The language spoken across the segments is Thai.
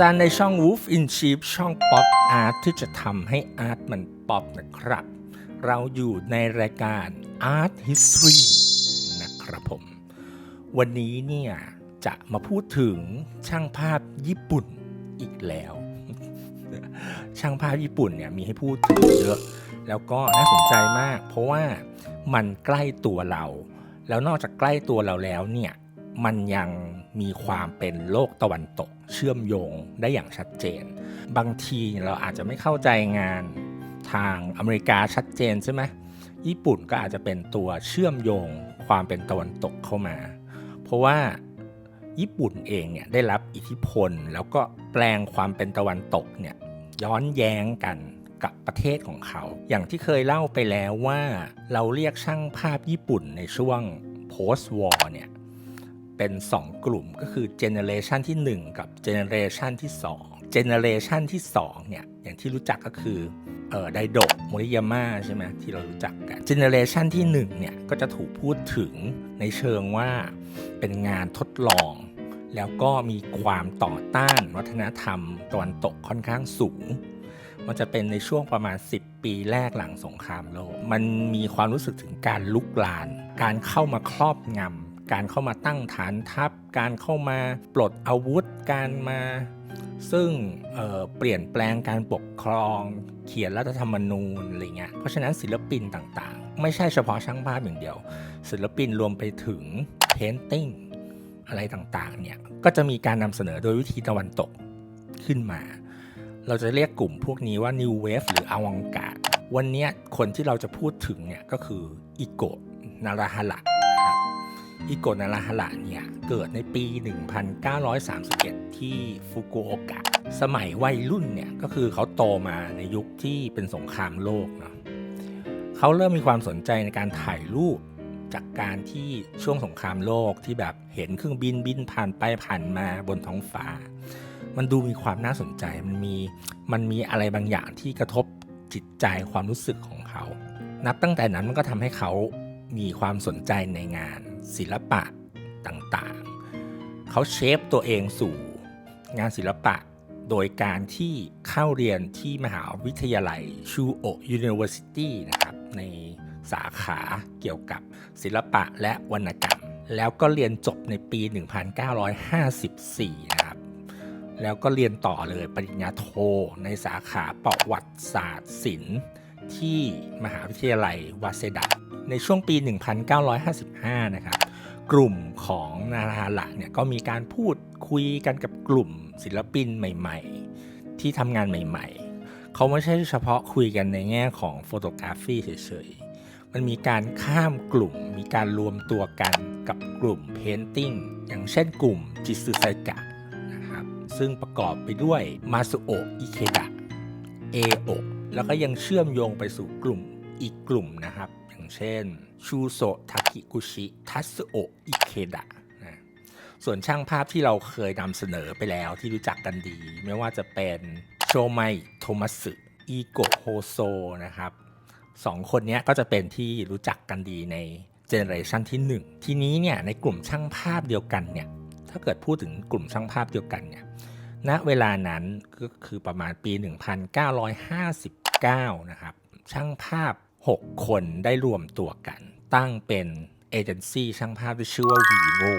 ซันในช่อง Wolf in Sheep ช่อง Pop Art ที่จะทำให้อาร์ตมันป๊อปนะครับ เราอยู่ในรายการ Art History นะครับผม วันนี้เนี่ย จะมาพูดถึงช่างภาพญี่ปุ่นอีกแล้ว ช่างภาพญี่ปุ่นเนี่ยมีให้พูดถึงเยอะ แล้วก็น่าสนใจมาก เพราะว่ามันใกล้ตัวเรา แล้วนอกจากใกล้ตัวเราแล้วเนี่ย มันยัง มีความเป็นโลกตะวันตก เชื่อมโยงได้อย่างชัดเจน บางทีเราอาจจะไม่เข้าใจงานทางอเมริกาชัดเจนใช่ไหมญี่ปุ่นก็อาจจะเป็นตัวเชื่อมโยงความเป็นตะวันตกเข้ามา เพราะว่าญี่ปุ่นเองเนี่ยได้รับอิทธิพล แล้วก็แปลงความเป็นตะวันตกเนี่ยย้อนแย้งกันกับประเทศของเขา อย่างที่เคยเล่าไปแล้วว่าเราเรียกช่างภาพญี่ปุ่นในช่วง post war เนี่ย เป็น 2 กลุ่มก็คือเจเนเรชันที่ 1 กับเจเนเรชันที่2เจเนเรชันที่2เนี่ยอย่างที่รู้จักก็คือเออไดโดโมริยาม่าใช่ไหมที่เรารู้จักกันเจเนเรชันที่1เนี่ยก็จะถูกพูดถึงในเชิงว่าเป็นงานทดลอง แล้วก็มีความต่อต้านวัฒนธรรมตะวันตกค่อนข้างสูง มันจะเป็นในช่วงประมาณ 10 ปีแรกหลังสงครามโลก มันมีความรู้สึกถึงการลุกลาน การเข้ามาครอบงำ การเข้ามาตั้งฐานทัพ การเข้ามาปลดอาวุธ การมา ซึ่งเเปลี่ยนแปลงการปกครอง เขียนรัฐธรรมนูญอะไรเงี้ย เพราะฉะนั้นศิลปินต่างๆ ไม่ใช่เฉพาะช่างภาพอย่างเดียว ศิลปินรวมไปถึงเพนติ้งอะไรต่างๆ เนี่ย ก็จะมีการนำเสนอโดยวิธีตะวันตกขึ้นมา เราจะเรียกกลุ่มพวกนี้ว่า New Wave หรืออวังการวันนี้คนที่เราจะพูดถึงเนี่ยก็คืออิโกะนาราฮาระ อิโกนาราฮาระเนี่ย เกิดในปี 1931 ที่ฟุกุโอกะ สมัยวัยรุ่นเนี่ย ก็คือเขาโตมาในยุคที่เป็นสงครามโลกเนาะเขาเริ่มมีความสนใจในการถ่ายรูปจากการที่ช่วงสงครามโลกที่แบบเห็นเครื่องบินบินผ่านไปผ่านมาบนท้องฟ้า มันดูมีความน่าสนใจมันมีมันมีอะไรบางอย่างที่กระทบจิตใจความรู้สึกของเขา นับตั้งแต่นั้นมันก็ทำให้เขามีความสนใจในงาน ศิลปะต่างๆ เขาเชฟตัวเองสู่งานศิลปะโดยการที่เข้าเรียนที่มหาวิทยาลัยชูโอยูนิเวอร์ซิตี้นะครับในสาขาเกี่ยวกับศิลปะและวรรณกรรม แล้วก็เรียนจบในปี 1954 นะครับ แล้วก็เรียนต่อเลยปริญญาโทในสาขาประวัติศาสตร์ศิลป์ที่มหาวิทยาลัยวาเซดะ ในช่วงปี 1955 นะครับ กลุ่มของนาราละเนี่ยก็มีการพูดคุยกันกับกลุ่มศิลปินใหม่ ๆ ที่ทำงานใหม่ ๆ เขาไม่ใช่เฉพาะคุยกันในแง่ของโฟโตกราฟีเฉย ๆ มันมีการข้ามกลุ่ม มีการรวมตัวกันกับกลุ่มเพนติ้งอย่างเช่นกลุ่มจิสึไซกะนะครับ ซึ่งประกอบไปด้วยมาสุโอะอิเคดะเอโอะแล้วก็ยังเชื่อมโยงไปสู่กลุ่มอีกกลุ่มนะครับ อย่างเช่น ชูโซทากิกุชิ ทัสโอะอิเคดะนะส่วนช่างภาพที่เราเคยนำเสนอไปแล้วที่รู้จักกันดี ไม่ว่าจะเป็นโชไมโทมัสึอีโกโฮโซนะครับสองคนนี้ก็จะเป็นที่รู้จักกันดีในเจเนอเรชันที่ 1 ทีนี้เนี่ยในกลุ่มช่างภาพเดียวกันเนี่ยถ้าเกิดพูดถึงกลุ่มช่างภาพเดียวกันเนี่ยณเวลานั้นก็คือประมาณปี 1959 นะครับ ช่างภาพ 6 คนได้รวมตัวกัน ตั้งเป็นเอเจนซี่ช่างภาพที่ชื่อว่า vivo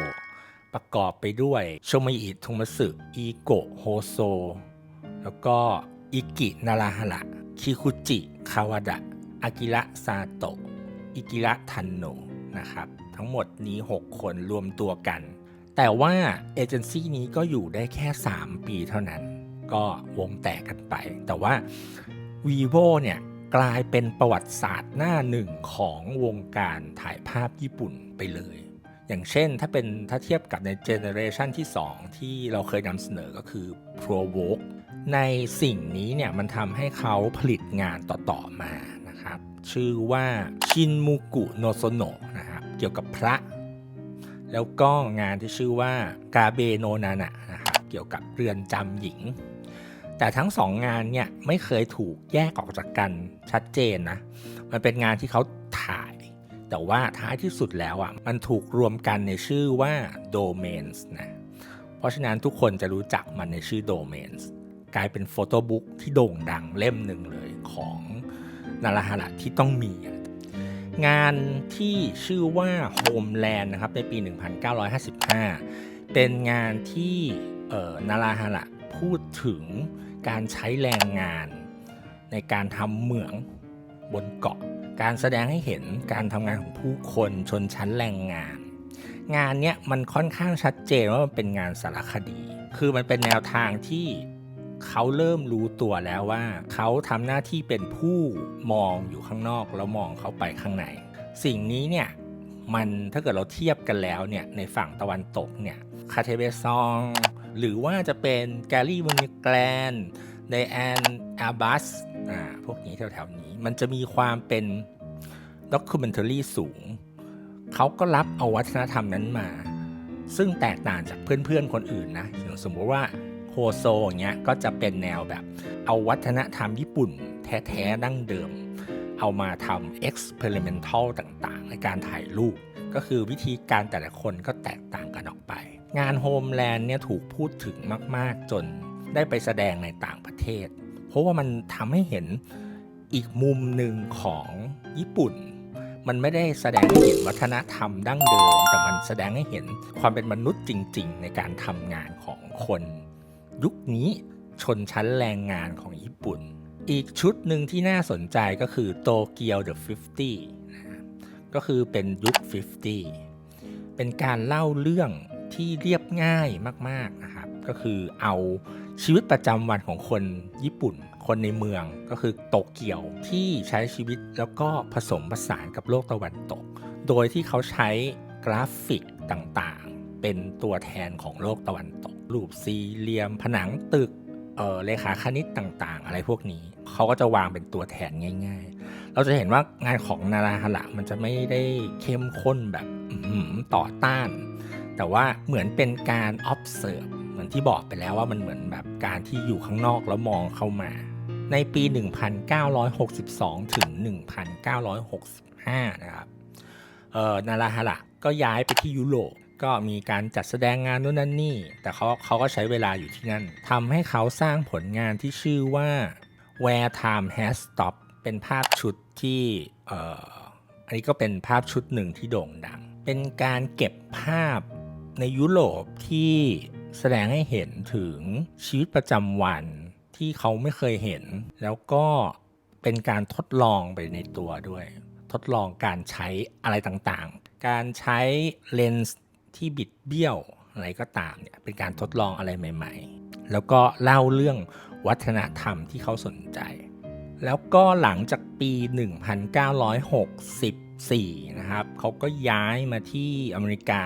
ประกอบไปด้วยโชมิอิทงมัสึอีโกโฮโซ แล้วก็อิกินาราฮาระคิคุจิคาวาดะอากิระซาโตะอิกิระทันโนนะครับ ทั้งหมดนี้ 6 คนรวมตัวกัน แต่ว่าเอเจนซี่นี้ก็อยู่ได้แค่ 3 ปีเท่านั้น ก็วงแตกกันไป แต่ว่า vivo เนี่ย กลายเป็นประวัติศาสตร์หน้าหนึ่งของวงการถ่ายภาพญี่ปุ่นไปเลย อย่างเช่นถ้าเป็นถ้าเทียบกับในเจเนเรชันที่ 2 ที่เราเคยนำเสนอก็คือ Provoke ในสิ่งนี้เนี่ยมันทำให้เขาผลิตงานต่อ ๆ มานะครับ ชื่อว่าชินมูกุโนโซโนะนะครับเกี่ยวกับพระ แล้วก็งานที่ชื่อว่ากาเบโนนานะนะครับเกี่ยวกับเรือนจำหญิง แต่ทั้งสองงานเนี่ยไม่เคยถูกแยกออกจากกันชัดเจนนะ มันเป็นงานที่เขาถ่าย แต่ว่าท้ายที่สุดแล้วอะมันถูกรวมกันในชื่อว่า Domains นะเพราะฉะนั้นทุกคนจะรู้จักมันในชื่อ Domains กลายเป็นโฟโต้บุ๊กที่โด่งดังเล่มหนึ่งเลยของนาราฮาระที่ต้องมี งานที่ชื่อว่า Homeland นะครับในปี 1955 เป็นงานที่นาราฮาระพูดถึง การใช้แรงงาน ในการทำเหมืองบนเกาะ การแสดงให้เห็นการทำงานของผู้คนชนชั้นแรงงาน งานเนี้ยมันค่อนข้างชัดเจนว่ามันเป็นงานสารคดี คือมันเป็นแนวทางที่เขาเริ่มรู้ตัวแล้วว่า เขาทำหน้าที่เป็นผู้มองอยู่ข้างนอกแล้วมองเขาไปข้างใน สิ่งนี้เนี่ยมันถ้าเกิดเราเทียบกันแล้วเนี่ยในฝั่งตะวันตกเนี่ยคาเทเบซอง หรือว่าจะเป็นแกลลี่วนิแกลนไดแอนอาบัสอ่าพวกนี้แถวๆนี้ มันจะมีความเป็นด็อกิเมนทารีสูง เขาก็รับเอาวัฒนธรรมนั้นมา ซึ่งแตกต่างจากเพื่อนๆคนอื่นนะอย่างสมมติว่าโฮโซอย่างเงี้ยก็จะเป็นแนวแบบ เอาวัฒนธรรมญี่ปุ่นแท้ๆดั้งเดิม เอามาทำ experimental ต่างๆ ในการถ่ายรูปก็คือวิธีการแต่ละคนก็แตกต่าง งานโฮมแลนด์เนี่ยถูกพูดถึงมาก ๆ จนได้ไปแสดงในต่างประเทศ เพราะว่ามันทำให้เห็นอีกมุมหนึ่งของญี่ปุ่น มันไม่ได้แสดงให้เห็นวัฒนธรรมดั้งเดิม แต่มันแสดงให้เห็นความเป็นมนุษย์จริง ๆ ในการทำงานของคน ยุคนี้ชนชั้นแรงงานของญี่ปุ่น อีกชุดหนึ่งที่น่าสนใจก็คือโตเกียวเดอะ50นะก็คือเป็นยุค 50 เป็นการเล่าเรื่อง ที่เรียบง่ายมากๆนะครับ ก็คือเอาชีวิตประจำวันของคนญี่ปุ่น คนในเมืองก็คือโตเกียวที่ใช้ชีวิตแล้วก็ผสมผสานกับโลกตะวันตก โดยที่เขาใช้กราฟิกต่างๆ เป็นตัวแทนของโลกตะวันตก รูปสี่เหลี่ยมผนังตึกเออเลขาคณิตต่างๆ อะไรพวกนี้ เขาก็จะวางเป็นตัวแทนง่าย ๆ เราจะเห็นว่างานของนาราฮาระมันจะไม่ได้เข้มข้นแบบต่อต้าน แต่ว่าเหมือนเป็นการ observe เหมือนที่บอกไปแล้วว่ามันเหมือนแบบการที่อยู่ข้างนอกแล้วมองเข้ามา ในปี 1962 ถึง 1965 นะครับเออนาราฮาระก็ย้ายไปที่ยุโรปก็มีการจัดแสดงงานนู่นนั่นนี่ แต่เขาเขาก็ใช้เวลาอยู่ที่นั่นทำให้เขาสร้างผลงานที่ชื่อว่า Where Time Has Stopped เป็นภาพชุดที่เอ่ออันนี้ก็เป็นภาพชุดหนึ่งที่โด่งดัง เป็นการเก็บภาพ ในยุโรปที่แสดงให้เห็นถึงชีวิตประจำวันที่เขาไม่เคยเห็น แล้วก็เป็นการทดลองไปในตัวด้วย ทดลองการใช้อะไรต่างๆ การใช้เลนส์ที่บิดเบี้ยวอะไรก็ตามเนี่ยเป็นการทดลองอะไรใหม่ๆ แล้วก็เล่าเรื่องวัฒนธรรมที่เขาสนใจ แล้วก็หลังจากปี 1964 นะครับ เขาก็ย้ายมาที่อเมริกา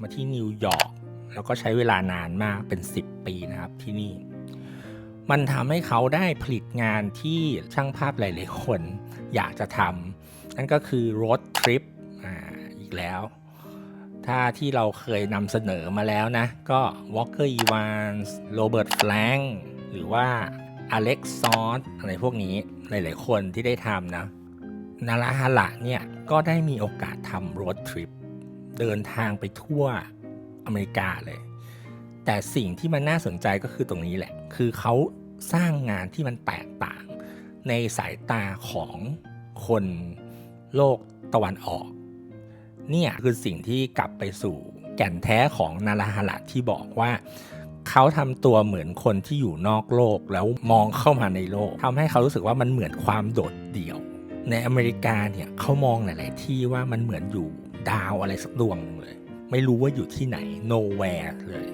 มาที่นิวยอร์กแล้วก็ใช้เวลานานมากเป็น 10 ปีนะครับที่นี่ มันทำให้เขาได้ผลิตงานที่ช่างภาพหลายๆคนอยากจะทำนั่นก็คือ road trip อ่าอีกแล้ว ถ้าที่เราเคยนำเสนอมาแล้วนะ ก็ Walker Evans Robert Frank หรือว่า Alex s o t อะไรพวกนี้หลายๆคนที่ได้ทำนะนาราฮาระเนี่ยก็ได้มีโอกาสทำ road trip เดินทางไปทั่วอเมริกาเลย แต่สิ่งที่มันน่าสนใจก็คือตรงนี้แหละ คือเขาสร้างงานที่มันแตกต่าง ในสายตาของคนโลกตะวันออก เนี่ยคือสิ่งที่กลับไปสู่แก่นแท้ของนาราฮาระที่บอกว่าเขาทำตัวเหมือนคนที่อยู่นอกโลกแล้วมองเข้ามาในโลกทำให้เขารู้สึกว่ามันเหมือนความโดดเดี่ยว ในอเมริกาเนี่ยเขามองหลาย ๆ ที่ว่ามันเหมือนอยู่ ดาวอะไรสักดวงหนึงเลย ไม่รู้ว่าอยู่ที่ไหน nowhere เลย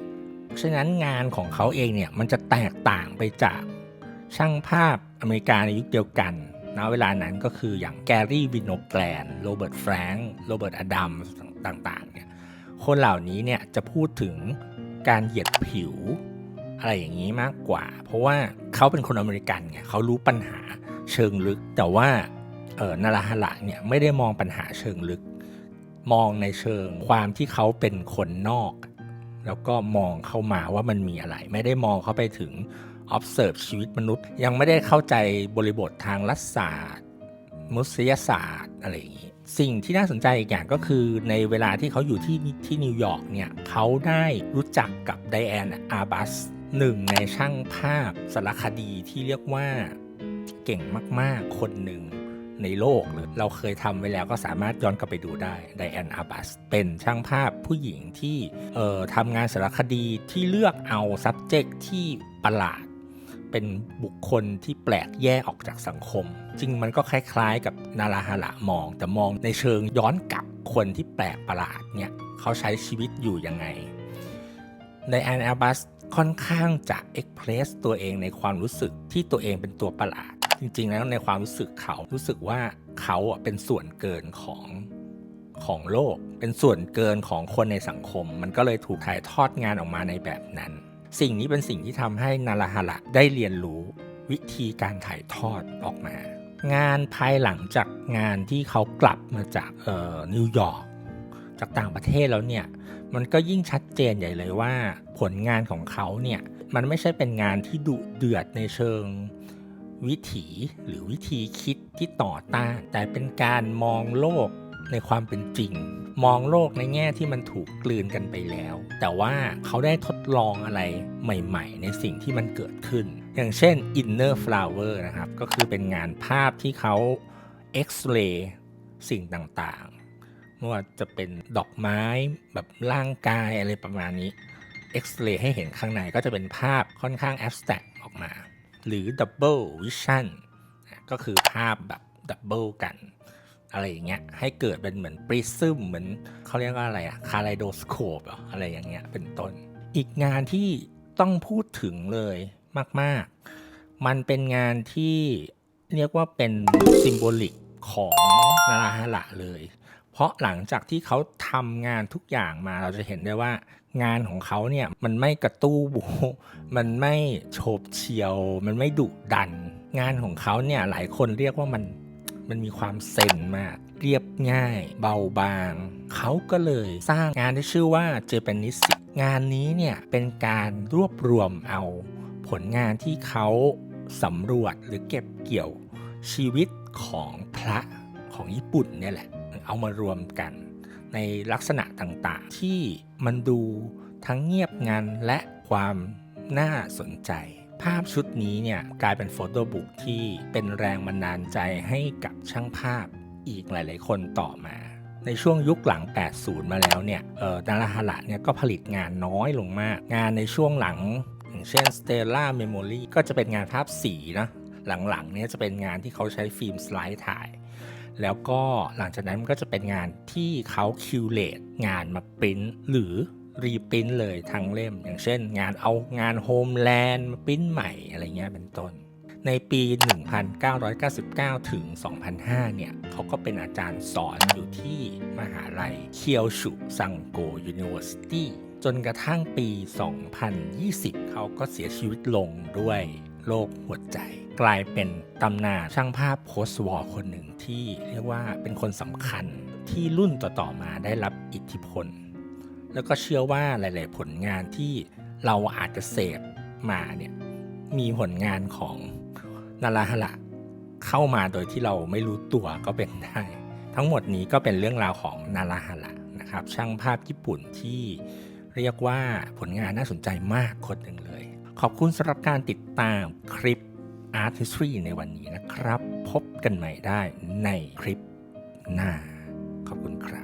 ฉะนั้นงานของเขาเองเนี่ยมันจะแตกต่างไปจากช่างภาพอเมริกาในยุคเดียวกันนะเวลานั้นก็คืออย่างแกรี่วินโนแกลนโรเบิร์ตแฟรงค์โรเบิร์ตอดัมต่างๆเนี่ยคนเหล่านี้เนี่ยจะพูดถึงการเหยียดผิวอะไรอย่างนี้มากกว่า เพราะว่าเขาเป็นคนอเมริกันไงเขารู้ปัญหาเชิงลึก แต่ว่าเออนาราฮาระเนี่ยไม่ได้มองปัญหาเชิงลึก มองในเชิงความที่เขาเป็นคนนอก แล้วก็มองเข้ามาว่ามันมีอะไร ไม่ได้มองเข้าไปถึง observe ชีวิตมนุษย์ ยังไม่ได้เข้าใจบริบททางรัฐศาสตร์มนุษยศาสตร์อะไรอย่างนี้สิ่งที่น่าสนใจอีกอย่างก็คือในเวลาที่เขาอยู่ที่ที่นิวยอร์กเนี่ยเขาได้รู้จักกับไดแอนอาบัสหนึ่งในช่างภาพสารคดีที่เรียกว่าเก่งมาก ๆ คนหนึ่ง ในโลกเลยเราเคยทำไว้แล้วก็สามารถย้อนกลับไปดูได้ไดแอนอาบัสเป็นช่างภาพผู้หญิงที่เอ่อทำงานสารคดีที่เลือกเอา subject ที่ประหลาด เป็นบุคคลที่แปลกแยกออกจากสังคม จริงมันก็คล้ายๆ กับนาราฮาระมอง แต่มองในเชิงย้อนกลับคนที่แปลกประหลาดเนี่ยเขาใช้ชีวิตอยู่ยังไงในแอนแอบัสค่อนข้างจะเอ็กเพรสตัวเองในความรู้สึกที่ตัวเองเป็นตัวประหลาด จริงๆแล้วในความรู้สึกเขารู้สึกว่าเขาเป็นส่วนเกินของของโลก เป็นส่วนเกินของคนในสังคม มันก็เลยถูกถ่ายทอดงานออกมาในแบบนั้น สิ่งนี้เป็นสิ่งที่ทำให้นาราฮาระได้เรียนรู้วิธีการถ่ายทอดออกมา งานภายหลังจากงานที่เขากลับมาจากเอ่อนิวยอร์กจากต่างประเทศแล้วเนี่ย มันก็ยิ่งชัดเจนใหญ่เลยว่า ผลงานของเขาเนี่ย มันไม่ใช่เป็นงานที่ดุเดือดในเชิง วิถีหรือวิธีคิดที่ต่อต้าน แต่เป็นการมองโลกในความเป็นจริง มองโลกในแง่ที่มันถูกกลืนกันไปแล้ว แต่ว่าเขาได้ทดลองอะไรใหม่ ๆ ในสิ่งที่มันเกิดขึ้น อย่างเช่น Inner Flower นะครับ ก็คือเป็นงานภาพที่เขาเอ็กซเรย์สิ่งต่างๆไม่ว่าจะเป็นดอกไม้แบบร่างกายอะไรประมาณนี้เอ็กซเรย์ให้เห็นข้างในก็จะเป็นภาพค่อนข้างแอบสแตรกออกมา หรือ Double Vision ก็คือภาพแบบดับเบิลกัน อะไรอย่างเงี้ยให้เกิดเป็นเหมือนปริซึมเหมือนเขาเรียกว่าอะไรอะคาไลโดสโคปอะไรอย่างเงี้ยเป็นต้น อีกงานที่ต้องพูดถึงเลยมาก ๆ มันเป็นงานที่เรียกว่าเป็นซิมโบลิกของนาราฮาระเลย เพราะหลังจากที่เขาทำงานทุกอย่างมาเราจะเห็นได้ว่างานของเขาเนี่ยมันไม่กระตู้บูมันไม่โฉบเฉียว มันไม่ดุดัน งานของเขาเนี่ยหลายคนเรียกว่ามันมันมีความเซนมาก เรียบง่าย เบาบาง เขาก็เลยสร้างงานที่ชื่อว่า Japanese งานนี้เนี่ยเป็นการรวบรวมเอาผลงานที่เขาสำรวจหรือเก็บเกี่ยวชีวิตของพระของญี่ปุ่นเนี่ยแหละ เอามารวมกัน ในลักษณะต่างๆ ที่มันดูทั้งเงียบงันและความน่าสนใจ ภาพชุดนี้เนี่ยกลายเป็นโฟโต้บุ๊กที่เป็นแรงบันดาลใจให้กับช่างภาพอีกหลาย ๆ คนต่อมาในช่วงยุคหลัง 80 มาแล้วเนี่ยเออดาราฮาระเนี่ยก็ผลิตงานน้อยลงมาก งานในช่วงหลัง อย่างเช่น Stella Memory ก็จะเป็นงานภาพสีนะ หลังๆเนี่ยจะเป็นงานที่เขาใช้ฟิล์มสไลด์ถ่าย แล้วก็หลังจากนั้นมันก็จะเป็นงานที่เขาคิวเลตงานมาปริ้นหรือรีปริ้นเลยทั้งเล่ม อย่างเช่น งานเอางานโฮมแลนด์มาปริ้นใหม่อะไรเงี้ยเป็นต้น ในปี 1999 ถึง 2005 เนี่ยเขาก็เป็นอาจารย์สอนอยู่ที่มหาลัยเคียวชุซังโกยูนิเวอร์ซิตี้จนกระทั่งปี 2020 เขาก็เสียชีวิตลงด้วยโรคหัวใจ กลายเป็นตำนานช่างภาพโพสต์วอร์คนหนึ่งที่เรียกว่าเป็นคนสำคัญที่รุ่นต่อๆมาได้รับอิทธิพล แล้วก็เชื่อว่าหลาย ๆ ผลงานที่เราอาจจะเสพมาเนี่ยมีผลงานของนาราฮะเข้ามาโดยที่เราไม่รู้ตัวก็เป็นได้ ทั้งหมดนี้ก็เป็นเรื่องราวของนาราฮะนะครับ ช่างภาพญี่ปุ่นที่เรียกว่าผลงานน่าสนใจมากคนหนึ่งเลย ขอบคุณสำหรับการติดตามคลิป Art History ในวันนี้นะครับ พบกันใหม่ได้ในคลิปหน้า ขอบคุณครับ